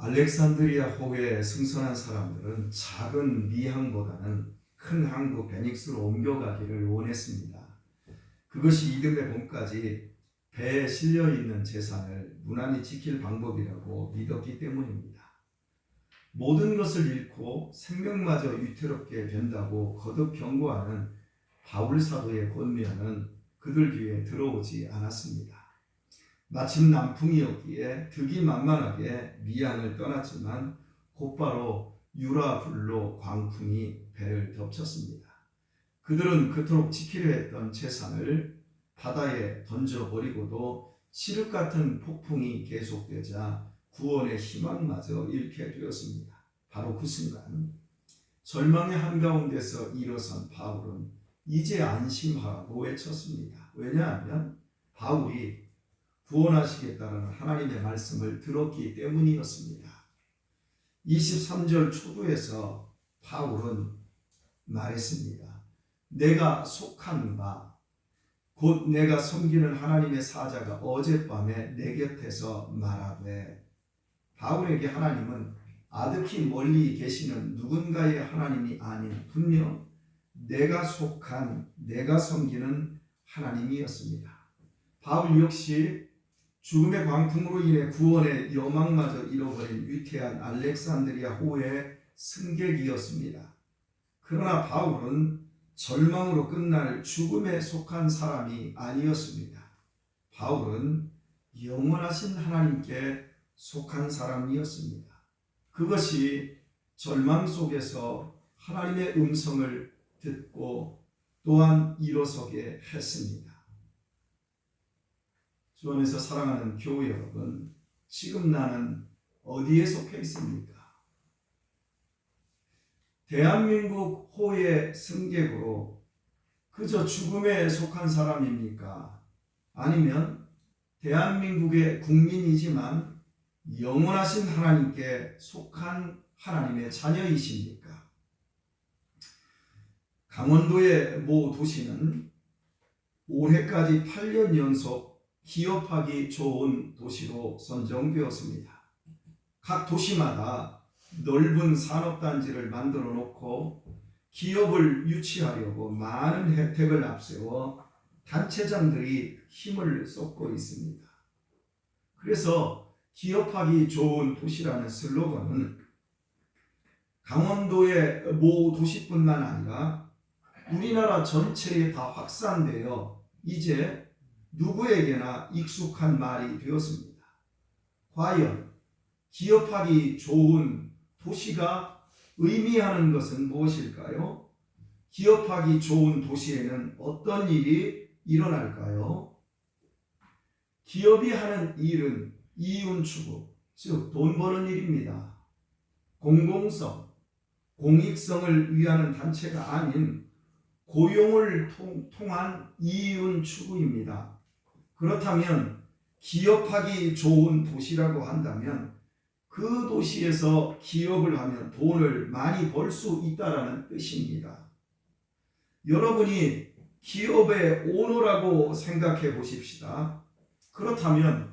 알렉산드리아 호에 승선한 사람들은 작은 미항보다는 큰 항구 베닉스로 옮겨가기를 원했습니다. 그것이 이듬해 봄까지 배에 실려 있는 재산을 무난히 지킬 방법이라고 믿었기 때문입니다. 모든 것을 잃고 생명마저 위태롭게 된다고 거듭 경고하는 바울 사도의 권면은 그들 귀에 들어오지 않았습니다. 마침 남풍이었기에 득이 만만하게 미양을 떠났지만 곧바로 유라 불로 광풍이 배를 덮쳤습니다. 그들은 그토록 지키려 했던 재산을 바다에 던져버리고도 칠흑 같은 폭풍이 계속되자 구원의 희망마저 잃게 되었습니다. 바로 그 순간 절망의 한가운데서 일어선 바울은 이제 안심하라고 외쳤습니다. 왜냐하면 바울이 구원하시겠다는 하나님의 말씀을 들었기 때문이었습니다. 23절 초두에서 바울은 말했습니다. 내가 속한 바, 곧 내가 섬기는 하나님의 사자가 어젯밤에 내 곁에서 말하되, 바울에게 하나님은 아득히 멀리 계시는 누군가의 하나님이 아닌 분명 내가 속한 내가 섬기는 하나님이었습니다. 바울 역시 죽음의 광풍으로 인해 구원의 여망마저 잃어버린 위태한 알렉산드리아 호의 승객이었습니다. 그러나 바울은 절망으로 끝날 죽음에 속한 사람이 아니었습니다. 바울은 영원하신 하나님께 속한 사람이었습니다. 그것이 절망 속에서 하나님의 음성을 듣고 또한 일어서게 했습니다. 주 안에서 사랑하는 교회 여러분, 지금 나는 어디에 속해 있습니까? 대한민국 호의 승객으로 그저 죽음에 속한 사람입니까? 아니면 대한민국의 국민이지만 영원하신 하나님께 속한 하나님의 자녀이십니까? 강원도의 모 도시는 올해까지 8년 연속 기업하기 좋은 도시로 선정되었습니다. 각 도시마다 넓은 산업단지를 만들어 놓고 기업을 유치하려고 많은 혜택을 앞세워 단체장들이 힘을 쏟고 있습니다. 그래서 기업하기 좋은 도시라는 슬로건은 강원도의 모 도시뿐만 아니라 우리나라 전체에 다 확산되어 이제 누구에게나 익숙한 말이 되었습니다. 과연 기업하기 좋은 도시가 의미하는 것은 무엇일까요? 기업하기 좋은 도시에는 어떤 일이 일어날까요? 기업이 하는 일은 이윤 추구, 즉 돈 버는 일입니다. 공공성, 공익성을 위하는 단체가 아닌 고용을 통, 통한 이윤 추구입니다. 그렇다면 기업하기 좋은 도시라고 한다면 그 도시에서 기업을 하면 돈을 많이 벌 수 있다라는 뜻입니다. 여러분이 기업의 오너라고 생각해 보십시다. 그렇다면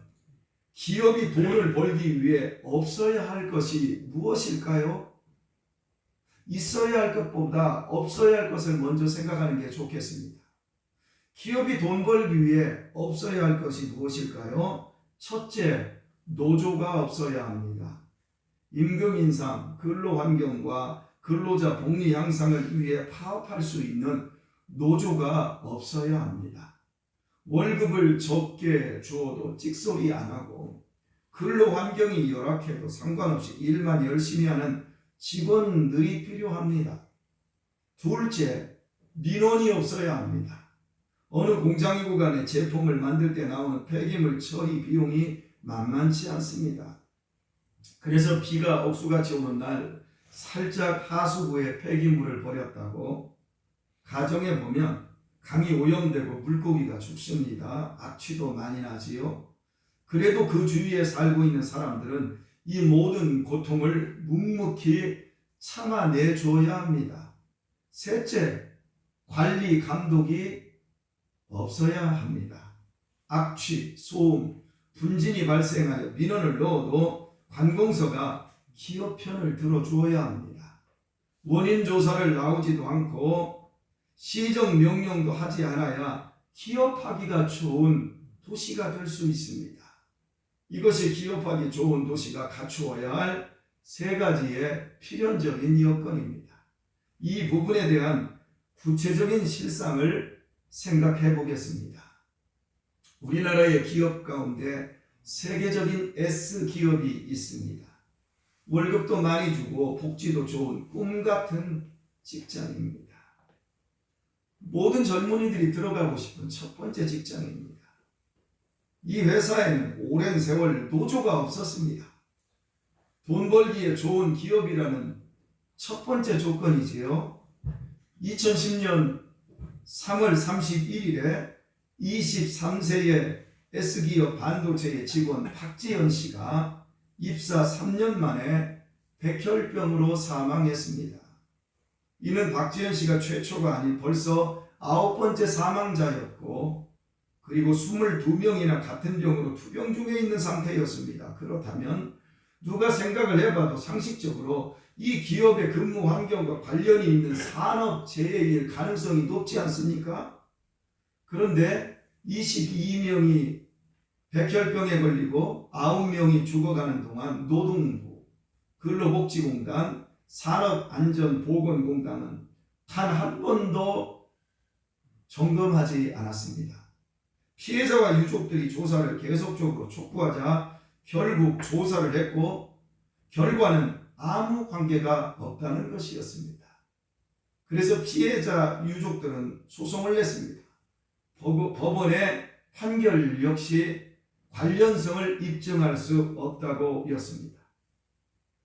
기업이 돈을 벌기 위해 없어야 할 것이 무엇일까요? 있어야 할 것보다 없어야 할 것을 먼저 생각하는 게 좋겠습니다. 기업이 돈 벌기 위해 없어야 할 것이 무엇일까요? 첫째, 노조가 없어야 합니다. 임금 인상, 근로 환경과 근로자 복리 향상을 위해 파업할 수 있는 노조가 없어야 합니다. 월급을 적게 주어도 찍소리 안 하고 근로 환경이 열악해도 상관없이 일만 열심히 하는 직원들이 필요합니다. 둘째, 민원이 없어야 합니다. 어느 공장이고 간에 제품을 만들 때 나오는 폐기물 처리 비용이 만만치 않습니다. 그래서 비가 억수같이 오는 날 살짝 하수구에 폐기물을 버렸다고 가정에 보면 강이 오염되고 물고기가 죽습니다. 악취도 많이 나지요. 그래도 그 주위에 살고 있는 사람들은 이 모든 고통을 묵묵히 참아내 줘야 합니다. 셋째, 관리 감독이 없어야 합니다. 악취, 소음, 분진이 발생하여 민원을 넣어도 관공서가 기업 편을 들어주어야 합니다. 원인 조사를 나오지도 않고 시정 명령도 하지 않아야 기업하기가 좋은 도시가 될 수 있습니다. 이것이 기업하기 좋은 도시가 갖추어야 할 세 가지의 필연적인 여건입니다. 이 부분에 대한 구체적인 실상을 생각해 보겠습니다. 우리나라의 기업 가운데 세계적인 S 기업이 있습니다. 월급도 많이 주고 복지도 좋은 꿈 같은 직장입니다. 모든 젊은이들이 들어가고 싶은 첫 번째 직장입니다. 이 회사에는 오랜 세월 노조가 없었습니다. 돈 벌기에 좋은 기업이라는 첫 번째 조건이지요. 2010년 3월 31일에 23세의 S기업 반도체의 직원 박지현 씨가 입사 3년 만에 백혈병으로 사망했습니다. 이는 박지현 씨가 최초가 아닌 벌써 아홉 번째 사망자였고 그리고 22명이나 같은 병으로 투병 중에 있는 상태였습니다. 그렇다면 누가 생각을 해봐도 상식적으로 이 기업의 근무 환경과 관련이 있는 산업 재해일 가능성이 높지 않습니까? 그런데 22명이 백혈병에 걸리고 9명이 죽어가는 동안 노동부, 근로복지공단, 산업안전보건공단은 단 한 번도 점검하지 않았습니다. 피해자와 유족들이 조사를 계속적으로 촉구하자 결국 조사를 했고 결과는 아무 관계가 없다는 것이었습니다. 그래서 피해자 유족들은 소송을 냈습니다. 법- 법원의 판결 역시 관련성을 입증할 수 없다고 였습니다.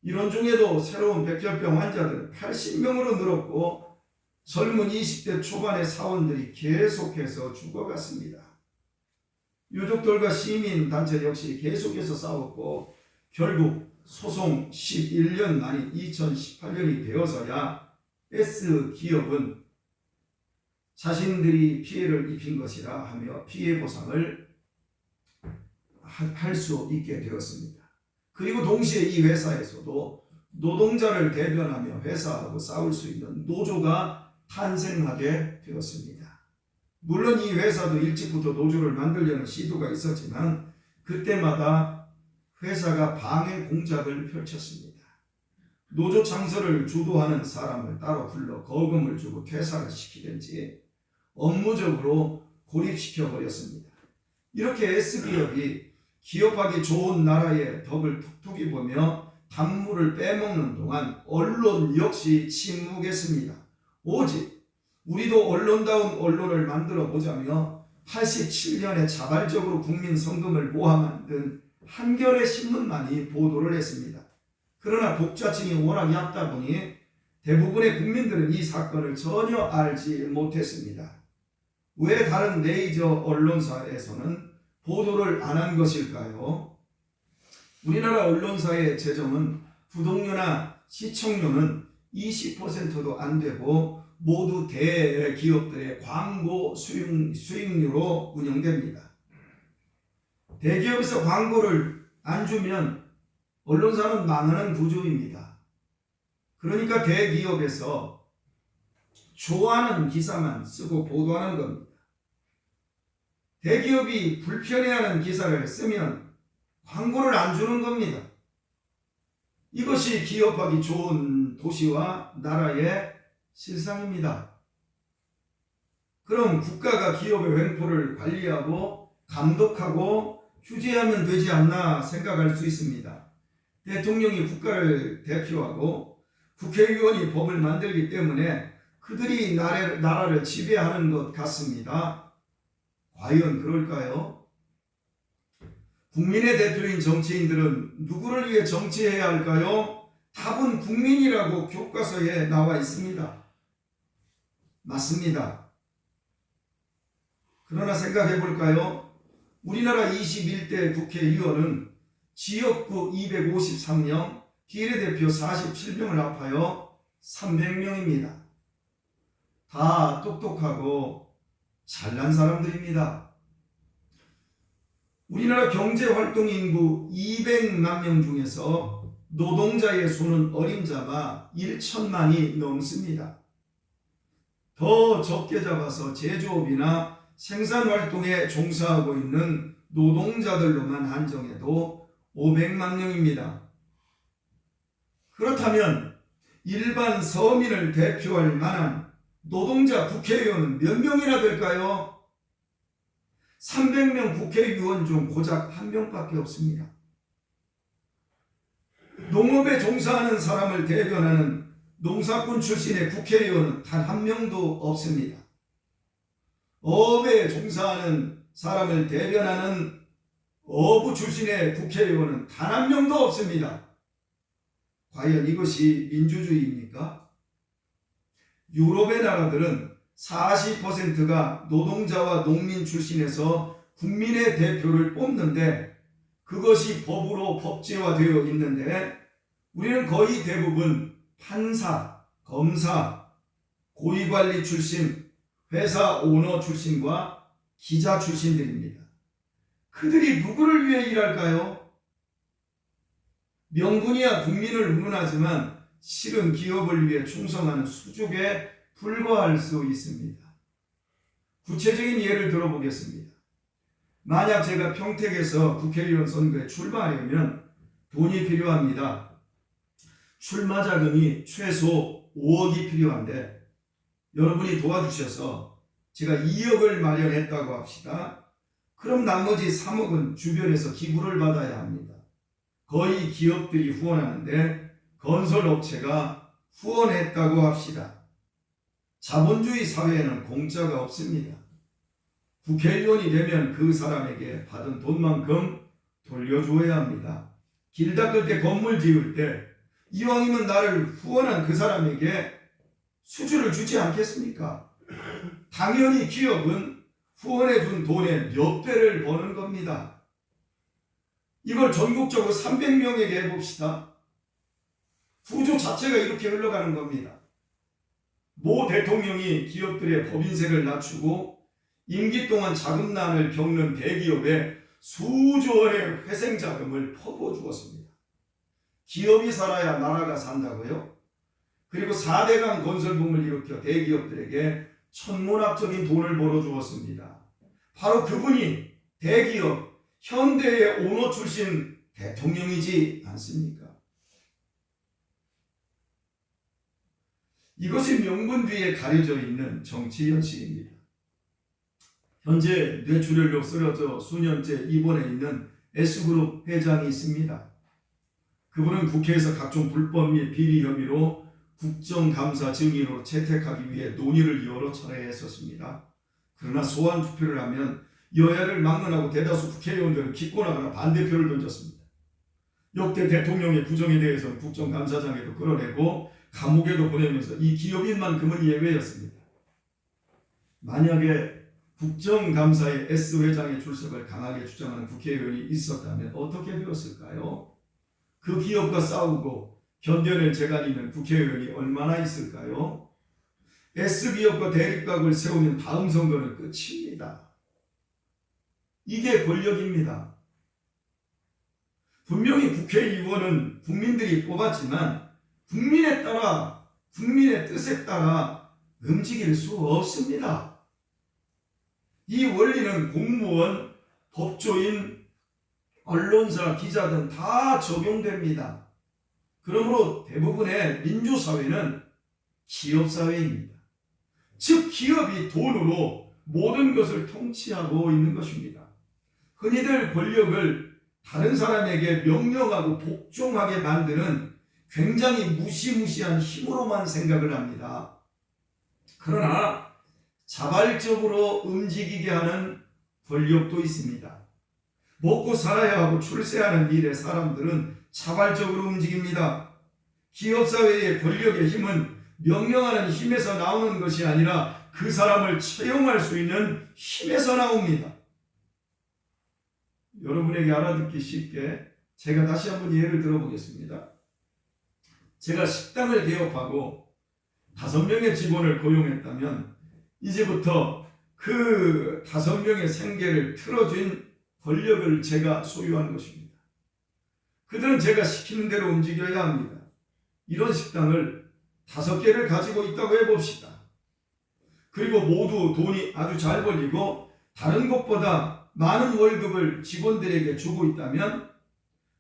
이런 중에도 새로운 백혈병 환자들은 80명으로 늘었고 젊은 20대 초반의 사원들이 계속해서 죽어갔습니다. 유족들과 시민 단체 역시 계속해서 싸웠고 결국 소송 11년 만인 2018년이 되어서야 S 기업은 자신들이 피해를 입힌 것이라 하며 피해 보상을 할 수 있게 되었습니다. 그리고 동시에 이 회사에서도 노동자를 대변하며 회사하고 싸울 수 있는 노조가 탄생하게 되었습니다. 물론 이 회사도 일찍부터 노조를 만들려는 시도가 있었지만 그때마다 회사가 방해 공작을 펼쳤습니다. 노조 창설을 주도하는 사람을 따로 불러 거금을 주고 퇴사를 시키든지 업무적으로 고립시켜 버렸습니다. 이렇게 S기업이 기업하기 좋은 나라의 덕을 톡톡히 보며 단물을 빼먹는 동안 언론 역시 침묵했습니다. 오직 우리도 언론다운 언론을 만들어 보자며 87년에 자발적으로 국민 성금을 모아 만든 한겨레 신문만이 보도를 했습니다. 그러나 독자층이 워낙 얕다 보니 대부분의 국민들은 이 사건을 전혀 알지 못했습니다. 왜 다른 메이저 언론사에서는 보도를 안 한 것일까요? 우리나라 언론사의 재정은 구독료나 시청료는 20%도 안 되고 모두 대기업들의 광고 수익, 수익료로 운영됩니다. 대기업에서 광고를 안 주면 언론사는 망하는 구조입니다. 그러니까 대기업에서 좋아하는 기사만 쓰고 보도하는 겁니다. 대기업이 불편해하는 기사를 쓰면 광고를 안 주는 겁니다. 이것이 기업하기 좋은 도시와 나라의 실상입니다. 그럼 국가가 기업의 횡포를 관리하고 감독하고 규제하면 되지 않나 생각할 수 있습니다. 대통령이 국가를 대표하고 국회의원이 법을 만들기 때문에 그들이 나라를 지배하는 것 같습니다. 과연 그럴까요? 국민의 대표인 정치인들은 누구를 위해 정치해야 할까요? 답은 국민이라고 교과서에 나와 있습니다. 맞습니다. 그러나 생각해 볼까요? 우리나라 21대 국회의원은 지역구 253명, 비례대표 47명을 합하여 300명입니다. 다 똑똑하고 잘난 사람들입니다. 우리나라 경제활동 인구 200만 명 중에서 노동자의 수는 어림잡아 1천만이 넘습니다. 더 적게 잡아서 제조업이나 생산 활동에 종사하고 있는 노동자들로만 한정해도 500만 명입니다. 그렇다면 일반 서민을 대표할 만한 노동자 국회의원은 몇 명이나 될까요? 300명 국회의원 중 고작 한 명밖에 없습니다. 농업에 종사하는 사람을 대변하는 농사꾼 출신의 국회의원은 단 한 명도 없습니다. 어업에 종사하는 사람을 대변하는 어부 출신의 국회의원은 단 한 명도 없습니다. 과연 이것이 민주주의입니까? 유럽의 나라들은 40%가 노동자와 농민 출신에서 국민의 대표를 뽑는데 그것이 법으로 법제화되어 있는데 우리는 거의 대부분 판사, 검사, 고위관리 출신, 회사 오너 출신과 기자 출신들입니다. 그들이 누구를 위해 일할까요? 명분이야 국민을 운운하지만 실은 기업을 위해 충성하는 수족에 불과할 수 있습니다. 구체적인 예를 들어보겠습니다. 만약 제가 평택에서 국회의원 선거에 출마하려면 돈이 필요합니다. 출마 자금이 최소 5억이 필요한데 여러분이 도와주셔서 제가 2억을 마련했다고 합시다. 그럼 나머지 3억은 주변에서 기부를 받아야 합니다. 거의 기업들이 후원하는데 건설업체가 후원했다고 합시다. 자본주의 사회에는 공짜가 없습니다. 국회의원이 되면 그 사람에게 받은 돈만큼 돌려주어야 합니다. 길 닦을 때 건물 지을 때 이왕이면 나를 후원한 그 사람에게 수주를 주지 않겠습니까? 당연히 기업은 후원해 준 돈의 몇 배를 버는 겁니다. 이걸 전국적으로 300명에게 해봅시다. 구조 자체가 이렇게 흘러가는 겁니다. 모 대통령이 기업들의 법인세를 낮추고 임기 동안 자금난을 겪는 대기업에 수조 원의 회생 자금을 퍼부어 주었습니다. 기업이 살아야 나라가 산다고요? 그리고 4대강 건설붐을 일으켜 대기업들에게 천문학적인 돈을 벌어 주었습니다. 바로 그분이 대기업 현대의 오너 출신 대통령이지 않습니까? 이것이 명분 뒤에 가려져 있는 정치 현실입니다. 현재 뇌출혈로 쓰러져 수년째 입원해 있는 S그룹 회장이 있습니다. 그분은 국회에서 각종 불법 및 비리 혐의로 국정감사 증인으로 채택하기 위해 논의를 여러 차례 했었습니다. 그러나 소환 투표를 하면 여야를 막론하고 대다수 국회의원들은 기권하거나 반대표를 던졌습니다. 역대 대통령의 부정에 대해서는 국정감사장에도 끌어내고 감옥에도 보내면서 이 기업인만큼은 예외였습니다. 만약에 국정감사에 S 회장의 출석을 강하게 주장하는 국회의원이 있었다면 어떻게 되었을까요? 그 기업과 싸우고 견뎌낼 재간이 있는 국회의원이 얼마나 있을까요? S 기업과 대립각을 세우면 다음 선거는 끝입니다. 이게 권력입니다. 분명히 국회의원은 국민들이 뽑았지만 국민에 따라 국민의 뜻에 따라 움직일 수 없습니다. 이 원리는 공무원, 법조인, 언론사, 기자 등 다 적용됩니다. 그러므로 대부분의 민주사회는 기업사회입니다. 즉, 기업이 돈으로 모든 것을 통치하고 있는 것입니다. 흔히들 권력을 다른 사람에게 명령하고 복종하게 만드는 굉장히 무시무시한 힘으로만 생각을 합니다. 그러나 자발적으로 움직이게 하는 권력도 있습니다. 먹고 살아야 하고 출세하는 일에 사람들은 자발적으로 움직입니다. 기업사회의 권력의 힘은 명령하는 힘에서 나오는 것이 아니라 그 사람을 채용할 수 있는 힘에서 나옵니다. 여러분에게 알아듣기 쉽게 제가 다시 한번 예를 들어보겠습니다. 제가 식당을 개업하고 다섯 명의 직원을 고용했다면 이제부터 그 다섯 명의 생계를 틀어준 권력을 제가 소유한 것입니다. 그들은 제가 시키는 대로 움직여야 합니다. 이런 식당을 다섯 개를 가지고 있다고 해봅시다. 그리고 모두 돈이 아주 잘 벌리고 다른 곳보다 많은 월급을 직원들에게 주고 있다면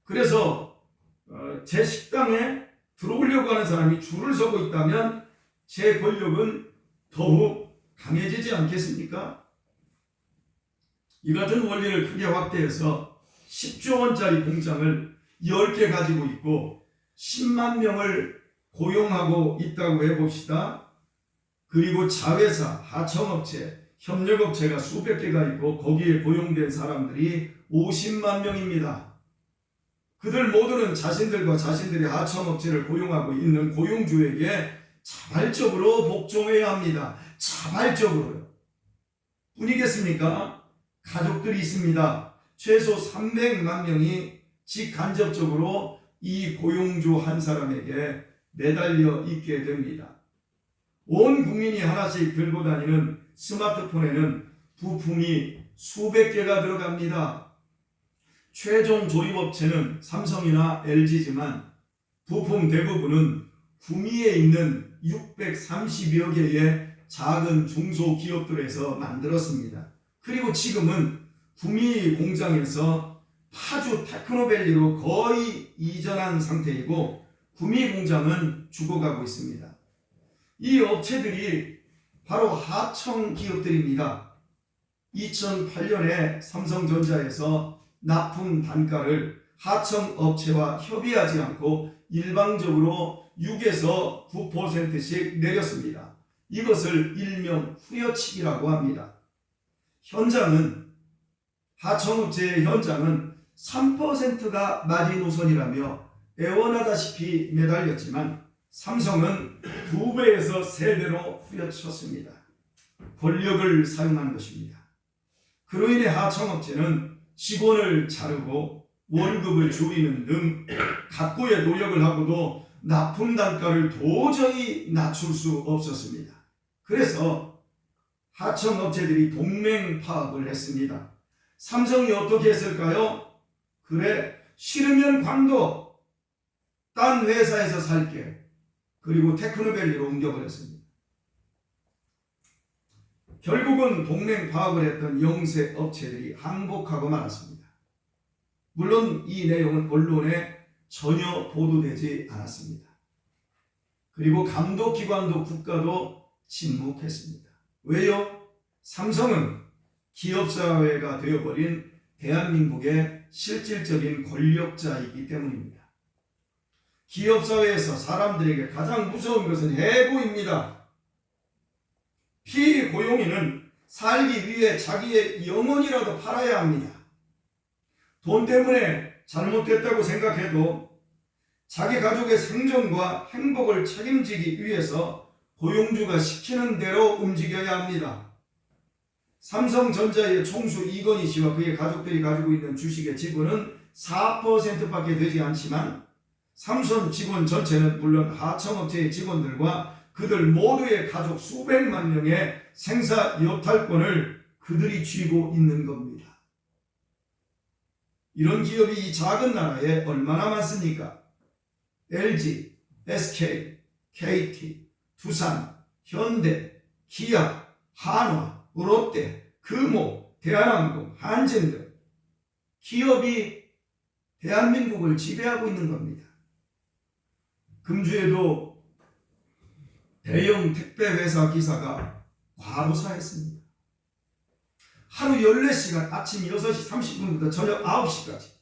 그래서 어, 제 식당에 들어오려고 하는 사람이 줄을 서고 있다면 제 권력은 더욱 강해지지 않겠습니까? 이 같은 원리를 크게 확대해서 10조 원짜리 공장을 10개 가지고 있고 10만 명을 고용하고 있다고 해봅시다. 그리고 자회사, 하청업체, 협력업체가 수백 개가 있고 거기에 고용된 사람들이 50만 명입니다. 그들 모두는 자신들과 자신들의 하청업체를 고용하고 있는 고용주에게 자발적으로 복종해야 합니다. 자발적으로요. 뿐이겠습니까? 가족들이 있습니다. 최소 300만 명이 직간접적으로 이 고용주 한 사람에게 매달려 있게 됩니다. 온 국민이 하나씩 들고 다니는 스마트폰에는 부품이 수백 개가 들어갑니다. 최종 조립업체는 삼성이나 LG지만 부품 대부분은 구미에 있는 630여 개의 작은 중소기업들에서 만들었습니다. 그리고 지금은 구미 공장에서 파주 테크노밸리로 거의 이전한 상태이고 구미 공장은 죽어가고 있습니다. 이 업체들이 바로 하청 기업들입니다. 2008년에 삼성전자에서 납품 단가를 하청 업체와 협의하지 않고 일방적으로 6에서 9%씩 내렸습니다. 이것을 일명 후려치기라고 합니다. 현장은 하청업체의 현장은 3%가 마지노선이라며 애원하다시피 매달렸지만 삼성은 두 배에서 세 배로 후려쳤습니다. 권력을 사용한 것입니다. 그로 인해 하청업체는 직원을 자르고 월급을 줄이는 등 각고의 노력을 하고도 납품 단가를 도저히 낮출 수 없었습니다. 그래서 하청업체들이 동맹 파업을 했습니다. 삼성이 어떻게 했을까요? 그래, 싫으면 광도, 딴 회사에서 살게. 그리고 테크노밸리로 옮겨버렸습니다. 결국은 동맹 파업을 했던 영세 업체들이 항복하고 말았습니다. 물론 이 내용은 언론에 전혀 보도되지 않았습니다. 그리고 감독기관도 국가도 침묵했습니다. 왜요? 삼성은 기업사회가 되어버린 대한민국의 실질적인 권력자이기 때문입니다. 기업 사회에서 사람들에게 가장 무서운 것은 해고입니다. 피고용인은 살기 위해 자기의 영혼이라도 팔아야 합니다. 돈 때문에 잘못됐다고 생각해도 자기 가족의 생존과 행복을 책임지기 위해서 고용주가 시키는 대로 움직여야 합니다. 삼성전자의 총수 이건희 씨와 그의 가족들이 가지고 있는 주식의 지분은 4%밖에 되지 않지만 삼성 직원 전체는 물론 하청업체의 직원들과 그들 모두의 가족 수백만 명의 생사 여탈권을 그들이 쥐고 있는 겁니다. 이런 기업이 이 작은 나라에 얼마나 많습니까? LG, SK, KT, 두산, 현대, 기아, 한화, 롯데, 금호, 대한항공, 한진 등 기업이 대한민국을 지배하고 있는 겁니다. 금주에도 대형 택배 회사 기사가 과로사했습니다. 하루 14시간 아침 6시 30분부터 저녁 9시까지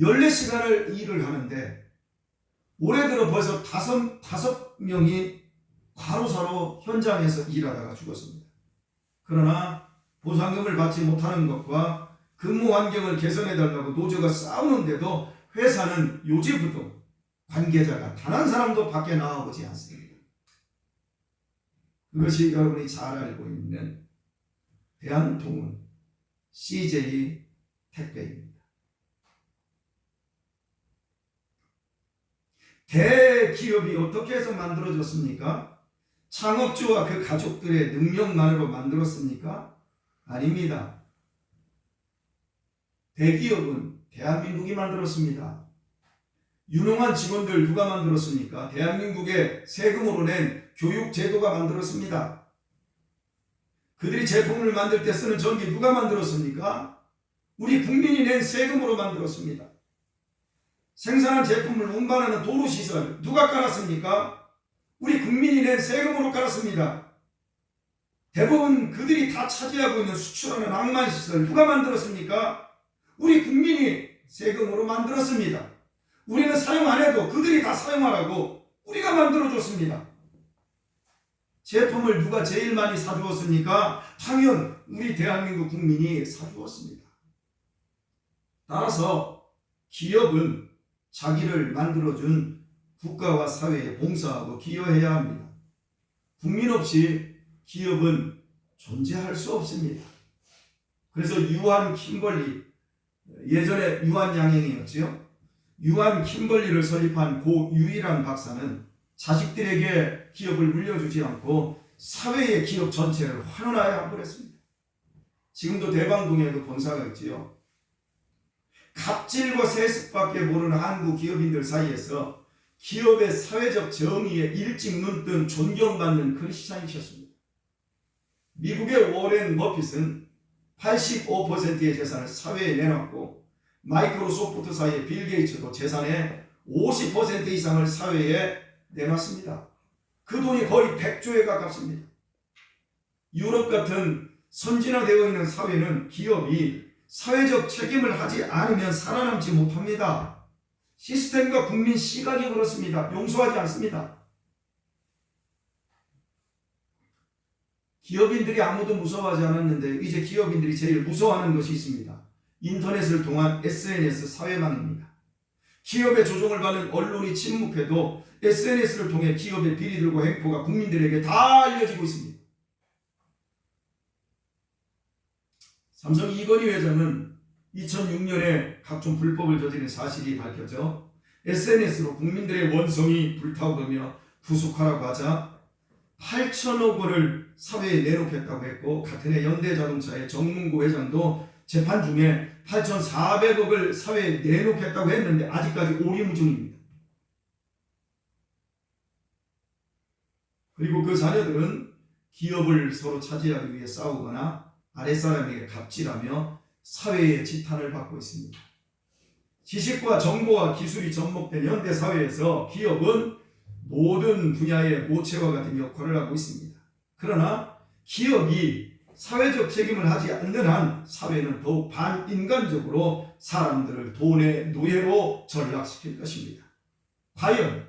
14시간을 일을 하는데 올해 들어 벌써 다섯, 다섯 명이 과로사로 현장에서 일하다가 죽었습니다. 그러나 보상금을 받지 못하는 것과 근무 환경을 개선해달라고 노조가 싸우는데도 회사는 요지부동 관계자가 단 한 사람도 밖에 나와보지 않습니다. 그것이 여러분이 잘 알고 있는 대한통운 CJ 택배입니다. 대기업이 어떻게 해서 만들어졌습니까? 창업주와 그 가족들의 능력만으로 만들었습니까? 아닙니다. 대기업은 대한민국이 만들었습니다. 유능한 직원들 누가 만들었습니까? 대한민국의 세금으로 낸 교육 제도가 만들었습니다. 그들이 제품을 만들 때 쓰는 전기 누가 만들었습니까? 우리 국민이 낸 세금으로 만들었습니다. 생산한 제품을 운반하는 도로시설 누가 깔았습니까? 우리 국민이 낸 세금으로 깔았습니다. 대부분 그들이 다 차지하고 있는 수출하는 낭만시설 누가 만들었습니까? 우리 국민이 세금으로 만들었습니다. 우리는 사용 안 해도 그들이 다 사용하라고 우리가 만들어줬습니다. 제품을 누가 제일 많이 사주었습니까? 당연 우리 대한민국 국민이 사주었습니다. 따라서 기업은 자기를 만들어준 국가와 사회에 봉사하고 기여해야 합니다. 국민 없이 기업은 존재할 수 없습니다. 그래서 유한 킴벌리 예전에 유한 양행이었지요. 유한 킴벌리를 설립한 고 유일한 박사는 자식들에게 기업을 물려주지 않고 사회의 기업 전체를 환원하여 버렸습니다. 지금도 대방동에도 본사가 있지요. 갑질과 세습밖에 모르는 한국 기업인들 사이에서 기업의 사회적 정의에 일찍 눈뜬 존경받는 큰 시장이셨습니다. 미국의 워렌 머핏은 85%의 재산을 사회에 내놨고 마이크로소프트사의 빌 게이츠도 재산의 50% 이상을 사회에 내놨습니다. 그 돈이 거의 100조에 가깝습니다. 유럽 같은 선진화되어 있는 사회는 기업이 사회적 책임을 하지 않으면 살아남지 못합니다. 시스템과 국민 시각이 그렇습니다. 용서하지 않습니다. 기업인들이 아무도 무서워하지 않았는데 이제 기업인들이 제일 무서워하는 것이 있습니다. 인터넷을 통한 SNS 사회망입니다. 기업의 조종을 받는 언론이 침묵해도 SNS를 통해 기업의 비리들과 행포가 국민들에게 다 알려지고 있습니다. 삼성 이건희 회장은 2006년에 각종 불법을 저지른 사실이 밝혀져 SNS로 국민들의 원성이 불타오르며 부숙하라고 하자 8천억 원을 사회에 내놓겠다고 했고 같은 해 현대자동차의 정문고 회장도 재판 중에 8,400억을 사회에 내놓겠다고 했는데 아직까지 오리무중입니다. 그리고 그 자녀들은 기업을 서로 차지하기 위해 싸우거나 아랫사람에게 갑질하며 사회의 지탄을 받고 있습니다. 지식과 정보와 기술이 접목된 현대 사회에서 기업은 모든 분야의 모체와 같은 역할을 하고 있습니다. 그러나 기업이 사회적 책임을 하지 않는 한 사회는 더욱 반인간적으로 사람들을 돈의 노예로 전락시킬 것입니다. 과연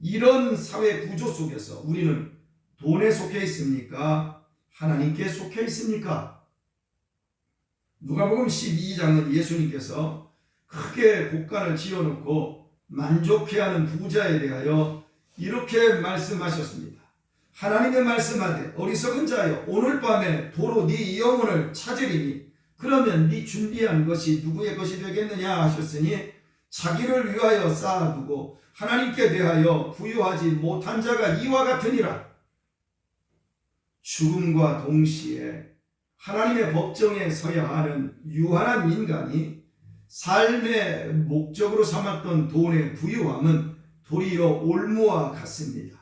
이런 사회 구조 속에서 우리는 돈에 속해 있습니까? 하나님께 속해 있습니까? 누가복음 12장은 예수님께서 크게 곡간을 지어놓고 만족해하는 부자에 대하여 이렇게 말씀하셨습니다. 하나님의 말씀하되 어리석은 자여 오늘 밤에 도로 네 영혼을 찾으리니 그러면 네 준비한 것이 누구의 것이 되겠느냐 하셨으니 자기를 위하여 쌓아두고 하나님께 대하여 부여하지 못한 자가 이와 같으니라 죽음과 동시에 하나님의 법정에 서야 하는 유한한 인간이 삶의 목적으로 삼았던 돈의 부유함은 도리어 올무와 같습니다.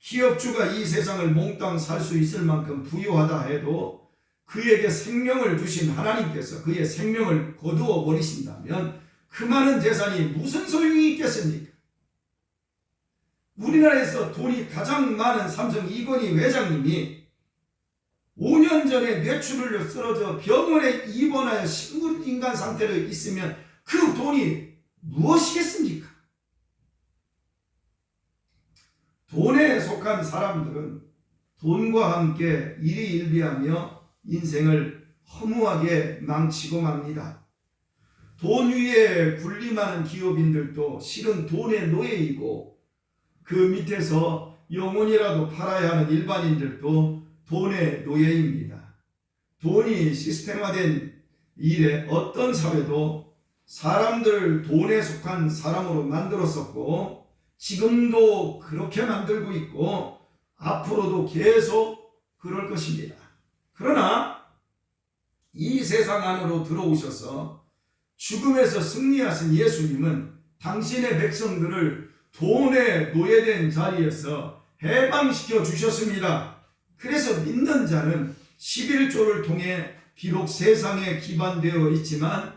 기업주가 이 세상을 몽땅 살 수 있을 만큼 부유하다 해도 그에게 생명을 주신 하나님께서 그의 생명을 거두어 버리신다면 그 많은 재산이 무슨 소용이 있겠습니까? 우리나라에서 돈이 가장 많은 삼성 이건희 회장님이 5년 전에 뇌출혈로 쓰러져 병원에 입원하여 식물인간 상태로 있으면 그 돈이 무엇이겠습니까? 돈에 속한 사람들은 돈과 함께 일희일비하며 인생을 허무하게 망치고 맙니다. 돈 위에 군림하는 기업인들도 실은 돈의 노예이고 그 밑에서 영혼이라도 팔아야 하는 일반인들도 돈의 노예입니다. 돈이 시스템화된 일에 어떤 사회도 사람들을 돈에 속한 사람으로 만들었었고 지금도 그렇게 만들고 있고 앞으로도 계속 그럴 것입니다. 그러나 이 세상 안으로 들어오셔서 죽음에서 승리하신 예수님은 당신의 백성들을 돈에 노예된 자리에서 해방시켜 주셨습니다. 그래서 믿는 자는 11조를 통해 비록 세상에 기반되어 있지만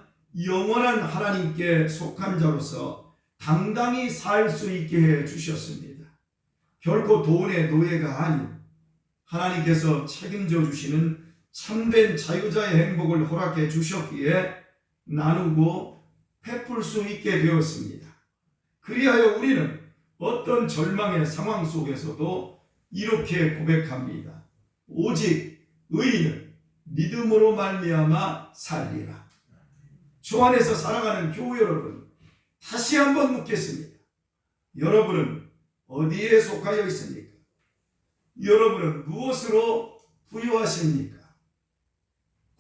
영원한 하나님께 속한 자로서 당당히 살 수 있게 해 주셨습니다. 결코 돈의 노예가 아닌 하나님께서 책임져 주시는 참된 자유자의 행복을 허락해 주셨기에 나누고 베풀 수 있게 되었습니다. 그리하여 우리는 어떤 절망의 상황 속에서도 이렇게 고백합니다. 오직 의인은 믿음으로 말미암아 살리라. 주 안에서 살아가는 교우 여러분, 다시 한번 묻겠습니다. 여러분은 어디에 속하여 있습니까? 여러분은 무엇으로 부유하십니까?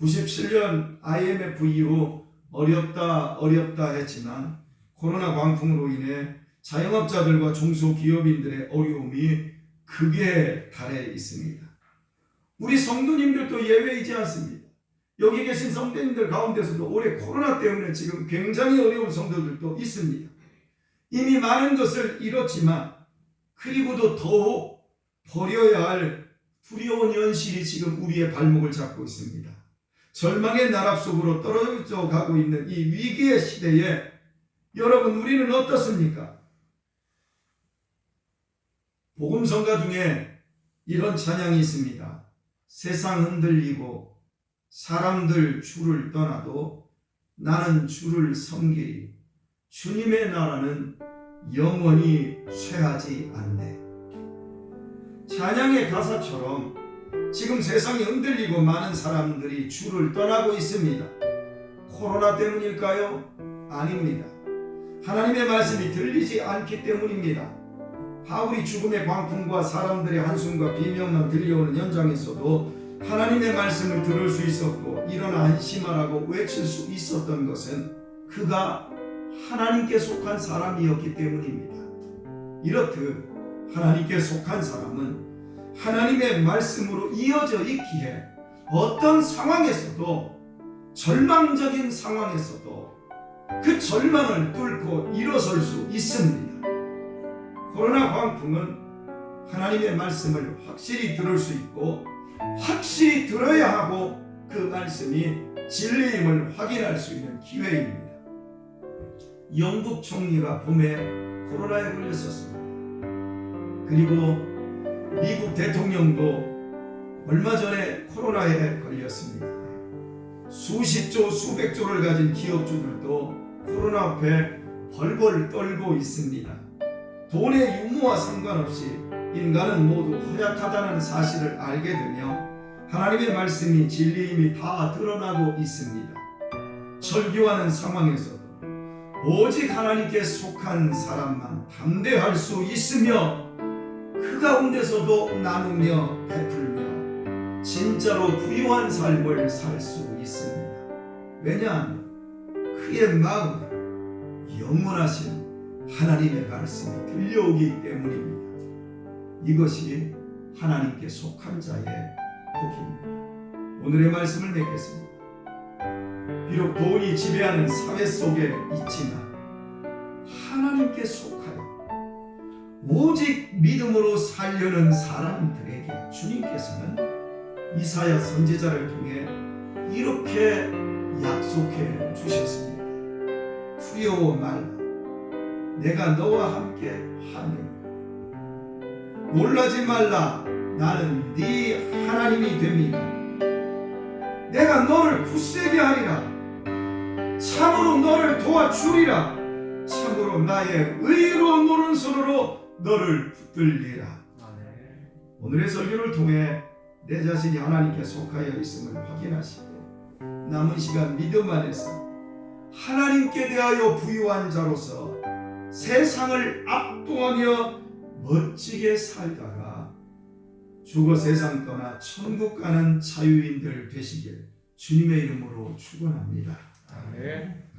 97년 IMF 이후 어렵다 어렵다 했지만 코로나 광풍으로 인해 자영업자들과 중소기업인들의 어려움이 극에 달해 있습니다. 우리 성도님들도 예외이지 않습니다. 여기 계신 성도님들 가운데서도 올해 코로나 때문에 지금 굉장히 어려운 성도들도 있습니다. 이미 많은 것을 잃었지만 그리고도 더욱 버려야 할 두려운 현실이 지금 우리의 발목을 잡고 있습니다. 절망의 나락 속으로 떨어져 가고 있는 이 위기의 시대에 여러분 우리는 어떻습니까? 복음성가 중에 이런 찬양이 있습니다. 세상 흔들리고 사람들 주를 떠나도 나는 주를 섬기리. 주님의 나라는 영원히 쇠하지 않네. 찬양의 가사처럼 지금 세상이 흔들리고 많은 사람들이 주를 떠나고 있습니다. 코로나 때문일까요? 아닙니다. 하나님의 말씀이 들리지 않기 때문입니다. 바울이 죽음의 광풍과 사람들의 한숨과 비명만 들려오는 현장에서도 하나님의 말씀을 들을 수 있었고 이런 안심하라고 외칠 수 있었던 것은 그가 하나님께 속한 사람이었기 때문입니다. 이렇듯 하나님께 속한 사람은 하나님의 말씀으로 이어져 있기에 어떤 상황에서도 절망적인 상황에서도 그 절망을 뚫고 일어설 수 있습니다. 코로나 광풍은 하나님의 말씀을 확실히 들을 수 있고 확실히 들어야 하고 그 말씀이 진리임을 확인할 수 있는 기회입니다. 영국 총리가 봄에 코로나에 걸렸었습니다. 그리고 미국 대통령도 얼마 전에 코로나에 걸렸습니다. 수십조, 수백조를 가진 기업주들도 코로나 앞에 벌벌 떨고 있습니다. 돈의 유무와 상관없이 인간은 모두 허약하다는 사실을 알게 되며 하나님의 말씀이 진리임이 다 드러나고 있습니다. 절규하는 상황에서도 오직 하나님께 속한 사람만 담대할 수 있으며 그 가운데서도 나누며 베풀며 진짜로 부유한 삶을 살 수 있습니다. 왜냐하면 그의 마음에 영원하신 하나님의 말씀이 들려오기 때문입니다. 이것이 하나님께 속한 자의 복입니다. 오늘의 말씀을 맺겠습니다. 비록 돈이 지배하는 사회 속에 있지만 하나님께 속하여 오직 믿음으로 살려는 사람들에게 주님께서는 이사야 선지자를 통해 이렇게 약속해 주셨습니다. 두려워 말라. 내가 너와 함께 하노니 놀라지 말라. 나는 네 하나님이 됩니다. 내가 너를 굳세게 하리라. 참으로 너를 도와주리라. 참으로 나의 의로운 오른손으로 너를 붙들리라. 오늘의 설교를 통해 내 자신이 하나님께 속하여 있음을 확인하시고 남은 시간 믿음 안에서 하나님께 대하여 부유한 자로서 세상을 압도하며 멋지게 살다가 죽어 세상 떠나 천국 가는 자유인들 되시길 주님의 이름으로 축원합니다. 아멘.